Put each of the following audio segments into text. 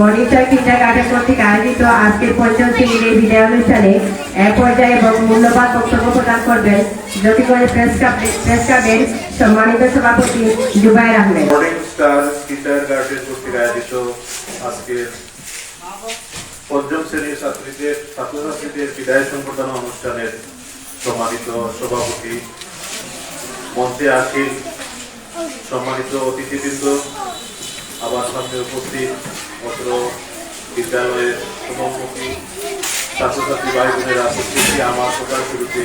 Monitor কিন্ডার কর্তৃক আয়োজিত আজকের পঞ্চম শ্রেণির বিদায় অনুষ্ঠানে এক পর্যায়ে এবং মূল্যবান বক্তব্য প্রদান করবেন জ্যোতিগঞ্জ প্রেস প্রেস ক্লাবের সম্মানিত সভাপতি জুবাইর আহমেদ। পঞ্চম শ্রেণির ছাত্রীদের ছাত্রছাত্রীদের বিদায় সম্বর্ধনা অনুষ্ঠানের সম্মানিত সভাপতি মঞ্চে আসীন সম্মানিত অতিথিবৃন্দ। আবার সামনে উপস্থিত অত্র বিদ্যালয়ের সভাপতি, ছাত্রছাত্রী ভাই বোনেরা প্রত্যেকটি আমার সকাল শুরুতে।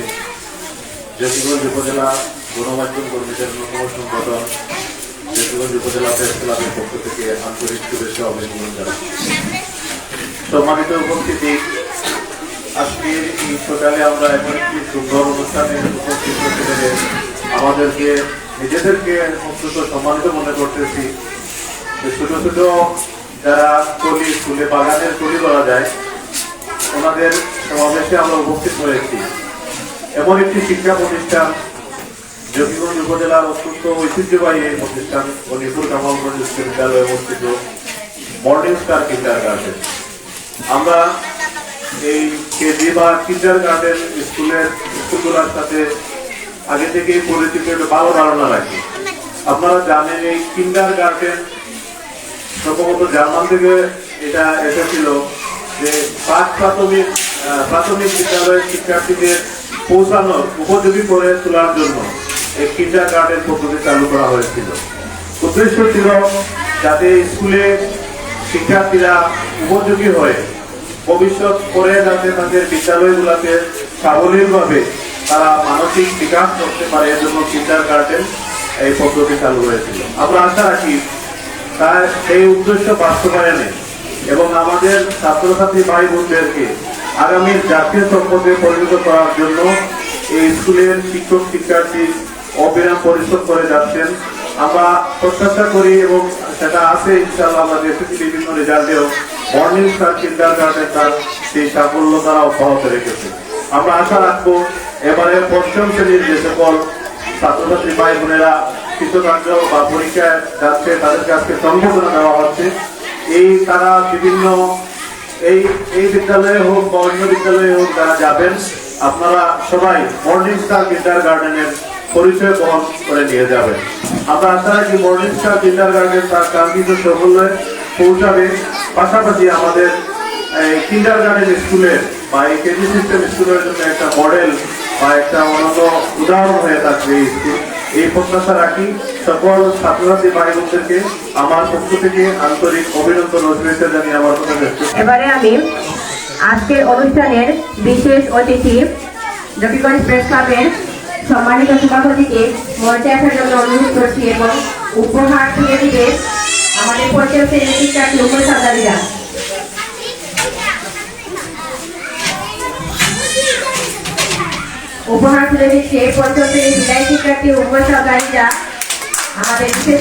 জ্যোতিগঞ্জ উপজেলা গণমাধ্যম কর্মীদের অন্যতম সংগঠন জ্যোতিগঞ্জ উপজেলা প্রেস ক্লাবের পক্ষ থেকে আন্তরিক শুভেচ্ছা অভিনন্দন জানাচ্ছি। সম্মানিত উপস্থিতি, আজকের এই সকালে আমরা এমন একটি সুন্দর অনুষ্ঠানে উপস্থিত হতে পেরে আমাদেরকে, নিজেদেরকে অত্যন্ত সম্মানিত মনে করতেছি ছোট ছোট যারা কলি স্কুলে বাগানের কলি করা যায়, ওনাদের সমাবেশে আমরা উপস্থিত হয়েছি। এমন একটি শিক্ষা প্রতিষ্ঠান জকিগঞ্জ উপজেলার অত্যন্ত ঐতিহ্যবাহী এই প্রতিষ্ঠান, অলিপুর কামালগঞ্জ উচ্চ বিদ্যালয়ে অবস্থিত মর্নিং স্টার কিন্ডার গার্ডেন আমরা এই কেজি বা কিন্ডার গার্ডেন স্কুলের স্কুলগুলোর সাথে আগে থেকেই পরিচিত ভালো ধারণা রাখি। আপনারা জানেন এই কিন্ডার গার্ডেন সম্ভবত জার্মান থেকে এটা এসেছিল যে পাঁচ প্রাথমিক প্রাথমিক বিদ্যালয়ের শিক্ষার্থীদের পৌঁছানোর, উপযোগী করে তোলার জন্য এই কিন্ডার গার্ডেন পদ্ধতি চালু করা হয়েছিল। উদ্দেশ্য ছিল যাতে স্কুলে শিক্ষার্থীরা উপযোগী হয়ে ভবিষ্যৎ করে যাতে তাদের বিদ্যালয়গুলোতে সাবলীলভাবে তারা মানসিক বিকাশ করতে পারে, এজন্য কিন্ডার গার্ডেন এই পদ্ধতি চালু হয়েছিল। আমরা আশা রাখি তার সেই উদ্দেশ্য বাস্তবায়নে এবং আমাদের ছাত্রছাত্রী ভাই বোনদেরকে আগামীর জাতীয় সম্পদে পরিণত করার জন্য এই স্কুলের শিক্ষক, শিক্ষার্থী অবিরাম পরিশ্রম করে যাচ্ছেন। আমরা প্রত্যাশা করি এবং সেটা আছে, ইনশাআল্লাহ আমরা দেখেছি বিভিন্ন রেজাল্টেও মর্নিং স্টার কিন্ডার গার্ডেন তার সেই সাফল্য তারা অব্যাহত রেখেছে। আমরা আশা রাখব এবারে পঞ্চম শ্রেণির যে সকল ছাত্রছাত্রী ভাই বোনেরা কৃতকার্য বা পরীক্ষায় যাচ্ছে, তাদেরকে আজকে সম্বোধনা দেওয়া হচ্ছে। এই তারা বিভিন্ন, এই এই বিদ্যালয়ে হোক বা অন্য বিদ্যালয়ে হোক যারা যাবেন, আপনারা সবাই মর্নিং স্টার কিন্ডার গার্ডেনের পরিচয় বহন করে নিয়ে যাবেন। আমরা আশা রাখি মর্নিং স্টার কিন্ডার গার্ডেন তার কাঙ্ক্ষিত সাফল্যে পৌঁছাবে। পাশাপাশি আমাদের কিন্ডার গার্ডেন স্কুলের বা এই কেজি সিস্টেম স্কুলের জন্য একটা মডেল বা একটা অনন্য উদাহরণ হয়ে থাকবে এই স্কুল এই প্রত্যাশা রাখি সকল ছাত্রছাত্রী ভাই বোনদেরকে আমার পক্ষ থেকে আন্তরিক অভিনন্দন ও শুভেচ্ছা জানিয়ে আমার কথা এবারে আমি আজকের অনুষ্ঠানের বিশেষ অতিথি জকিগঞ্জ প্রেস ক্লাবের সম্মানিত সভাপতিকে মঞ্চে আসার জন্য অনুরোধ করছি এবং উপহার তুলে দিবে আমাদের শ্রেণির শিক্ষার্থী উপহার তুলে দিচ্ছে এই বিদায় শিক্ষার্থী উপসাদারীরা আমাদের বিশেষ